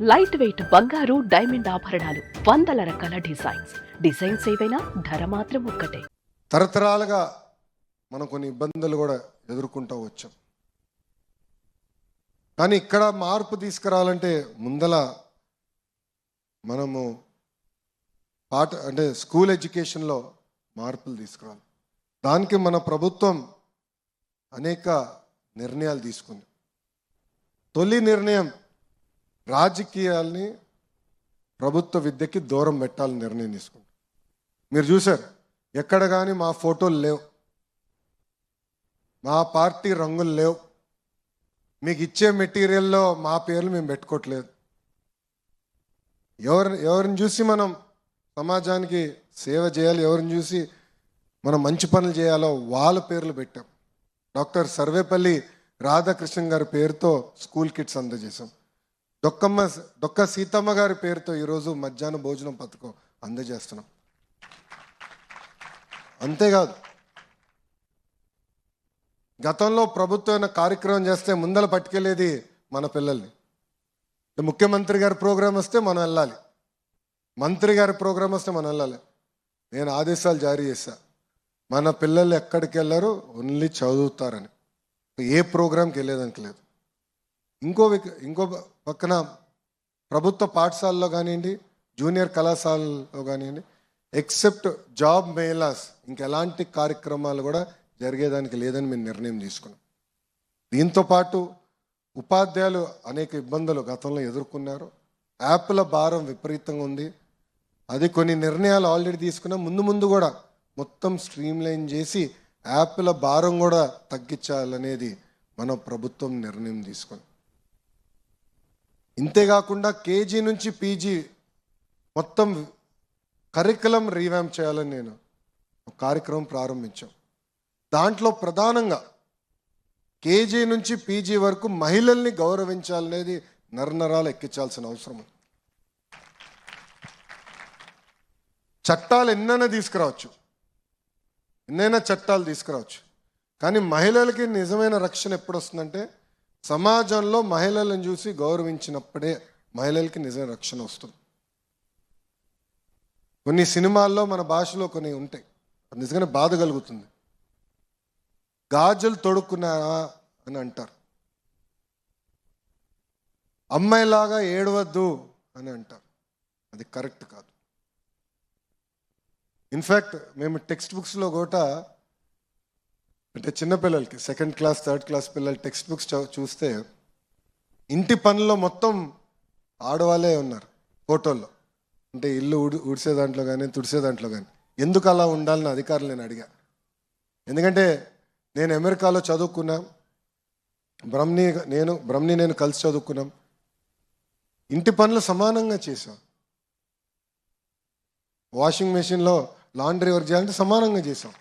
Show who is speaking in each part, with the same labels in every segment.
Speaker 1: Light weight బంగారు diamond ఆభరణాలు వందల రకాల డిజైన్స్. డిజైన్స్ ఏవైనా ధర మాత్రం ఒక్కటే.
Speaker 2: తరతరాలుగా మనం కొన్ని ఇబ్బందులు కూడా ఎదుర్కొంటూ వచ్చాం. కానీ ఇక్కడ మార్పు తీసుకురావాలంటే ముందల మనము పాట అంటే స్కూల్ ఎడ్యుకేషన్లో మార్పులు తీసుకురావాలి. దానికి మన ప్రభుత్వం అనేక నిర్ణయాలు తీసుకుంది. తొలి నిర్ణయం రాజకీయాల్ని ప్రభుత్వ విద్యకి దూరం పెట్టాలని నిర్ణయం తీసుకుంటాం. మీరు చూశారు ఎక్కడ కానీ మా ఫోటోలు లేవు. మా పార్టీ రంగులు లేవు. మీకు ఇచ్చే మెటీరియల్లో మా పేర్లు మేము పెట్టుకోవట్లేదు. ఎవరిని ఎవరిని చూసి మనం సమాజానికి సేవ చేయాలి ఎవరిని చూసి మనం మంచి పనులు చేయాలో వాళ్ళ పేర్లు పెట్టాం. డాక్టర్ సర్వేపల్లి రాధాకృష్ణన్ గారి పేరుతో స్కూల్ కిట్స్ అందజేశాం. డొక్కమ్మ డొక్క సీతమ్మ గారి పేరుతో ఈరోజు మధ్యాహ్న భోజనం పథకం అందజేస్తున్నాం. అంతేకాదు గతంలో ప్రభుత్వం కార్యక్రమం చేస్తే ముందల పట్టుకెళ్ళేది మన పిల్లల్ని. ముఖ్యమంత్రి గారి ప్రోగ్రాం వస్తే మనం వెళ్ళాలి. మంత్రి గారి ప్రోగ్రాం వస్తే మనం వెళ్ళాలి. నేను ఆదేశాలు జారీ చేశా. మన పిల్లలు ఎక్కడికి వెళ్ళారు ఓన్లీ చదువుతారని. ఏ ప్రోగ్రాంకి వెళ్ళేదానికి లేదు. ఇంకో ఇంకో పక్కన ప్రభుత్వ పాఠశాలలో కానివ్వండి జూనియర్ కళాశాలలో కానివ్వండి ఎక్సెప్ట్ జాబ్ మేలాస్ ఇంకెలాంటి కార్యక్రమాలు కూడా జరిగేదానికి లేదని మేము నిర్ణయం తీసుకున్నాం. దీంతో పాటు ఉపాధ్యాయులు అనేక ఇబ్బందులు గతంలో ఎదుర్కొన్నారు. యాప్ల భారం విపరీతంగా ఉంది. అది కొన్ని నిర్ణయాలు ఆల్రెడీ తీసుకున్నాం. ముందు ముందు కూడా మొత్తం స్ట్రీమ్లైన్ చేసి యాప్ల భారం కూడా తగ్గించాలనేది మన ప్రభుత్వం నిర్ణయం తీసుకుంది ఇంతేకాకుండా కేజీ నుంచి పీజీ మొత్తం కరికులం రీవ్యామ్ చేయాలని నేను ఒక కార్యక్రమం ప్రారంభించాం. దాంట్లో ప్రధానంగా కేజీ నుంచి పీజీ వరకు మహిళల్ని గౌరవించాలనేది నరనరాలు ఎక్కించాల్సిన అవసరం చట్టాలు ఎన్నైనా తీసుకురావచ్చు. ఎన్నైనా చట్టాలు తీసుకురావచ్చు. కానీ మహిళలకి నిజమైన రక్షణ ఎప్పుడు వస్తుందంటే సమాజంలో మహిళలను చూసి గౌరవించినప్పుడే మహిళలకి నిజమైన రక్షణ వస్తుంది. కొన్ని సినిమాల్లో మన భాషలో కొన్ని ఉంటాయి. అది నిజంగానే బాధ కలుగుతుంది. గాజులు తొడుక్కున్నారా అని అంటారు. అమ్మాయిలాగా ఏడవద్దు అని అంటారు. అది కరెక్ట్ కాదు. ఇన్ఫ్యాక్ట్ మేము టెక్స్ట్ బుక్స్లో కూడా అంటే చిన్నపిల్లలకి సెకండ్ క్లాస్ థర్డ్ క్లాస్ పిల్లలు టెక్స్ట్ బుక్స్ చూస్తే ఇంటి పనుల్లో మొత్తం ఆడవాళ్ళే ఉన్నారు ఫోటోల్లో అంటే ఇల్లు ఉడి ఉడిసే దాంట్లో కానీ తుడిసే దాంట్లో కానీ ఎందుకు అలా ఉండాలని అధికారులు నేను అడిగా. ఎందుకంటే నేను అమెరికాలో చదువుకున్నా బ్రహ్మని నేను బ్రహ్మని నేను కలిసి చదువుకున్నాం. ఇంటి పనులు సమానంగా చేసాం వాషింగ్ మెషిన్లో లాండ్రీ వర్క్ చేయాలంటే సమానంగా చేసాం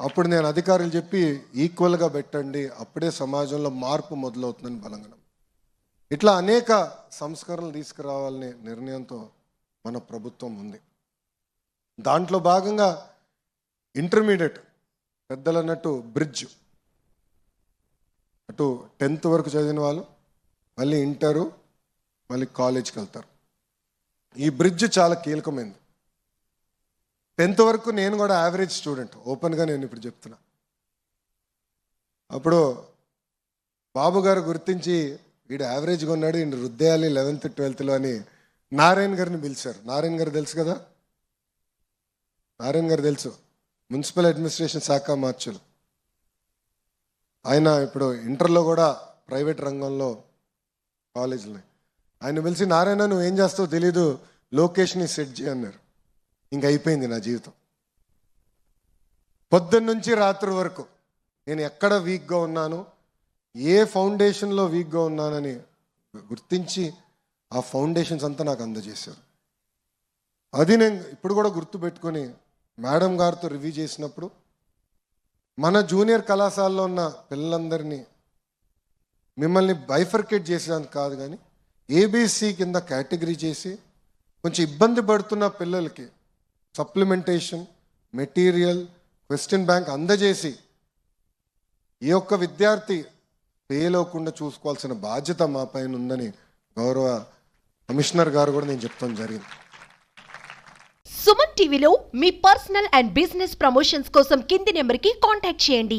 Speaker 2: అప్పుడు నేను అధికారులు చెప్పి ఈక్వల్గా పెట్టండి అప్పుడే సమాజంలో మార్పు మొదలవుతుందని బలంగా ఇట్లా అనేక సంస్కరణలు తీసుకురావాలనే నిర్ణయంతో మన ప్రభుత్వం ఉంది. దాంట్లో భాగంగా ఇంటర్మీడియట్ పెద్దలు అన్నట్టు బ్రిడ్జ్. అటు టెన్త్ వరకు చదివిన వాళ్ళు మళ్ళీ ఇంటరు మళ్ళీ కాలేజ్కి వెళ్తారు. ఈ బ్రిడ్జ్ చాలా కీలకమైంది. టెన్త్ వరకు నేను కూడా యావరేజ్ స్టూడెంట్ ఓపెన్గా నేను ఇప్పుడు చెప్తున్నా. అప్పుడు బాబు గారు గుర్తించి వీడు యావరేజ్గా ఉన్నాడు ఈయన రుద్దేయాలి లెవెన్త్ ట్వెల్త్లో అని నారాయణ గారిని పిలిచారు. నారాయణ గారు తెలుసు కదా? నారాయణ గారు తెలుసు. మున్సిపల్ అడ్మినిస్ట్రేషన్ శాఖ మార్చులు ఆయన ఇప్పుడు ఇంటర్లో కూడా ప్రైవేట్ రంగంలో కాలేజీలు ఆయన పిలిచి నారాయణ నువ్వు ఏం చేస్తావో తెలీదు. లొకేషన్ని సెట్ చేయి అన్నారు. ఇంక అయిపోయింది నా జీవితం. పొద్దున్నుంచి రాత్రి వరకు నేను ఎక్కడ వీక్గా ఉన్నాను ఏ ఫౌండేషన్లో వీక్గా ఉన్నానని గుర్తించి ఆ ఫౌండేషన్స్ అంతా నాకు అందజేశారు. అది నేను ఇప్పుడు కూడా గుర్తుపెట్టుకొని మేడం గారితో రివ్యూ చేసినప్పుడు మన జూనియర్ కళాశాలలో ఉన్న పిల్లలందరినీ మిమ్మల్ని బైఫర్కేట్ చేసేదానికి కాదు కానీ ఏబీసీ కింద కేటగిరీ చేసి కొంచెం ఇబ్బంది పడుతున్న పిల్లలకి సప్లిమెంటేషన్ మెటీరియల్ క్వశ్చన్ బ్యాంక్ అందజేసి ఈ యొక్క విద్యార్థి ఫెయిల్ అవ్వకుండా చూసుకోవాల్సిన బాధ్యత మా పైన ఉందని గౌరవ కమిషనర్ గారు కూడా నేను చెప్తాం జరిగింది.
Speaker 3: సుమన్ టీవీలో మీ పర్సనల్ అండ్ బిజినెస్ ప్రమోషన్స్ కోసం కింది నెంబర్కి కాంటాక్ట్ చేయండి.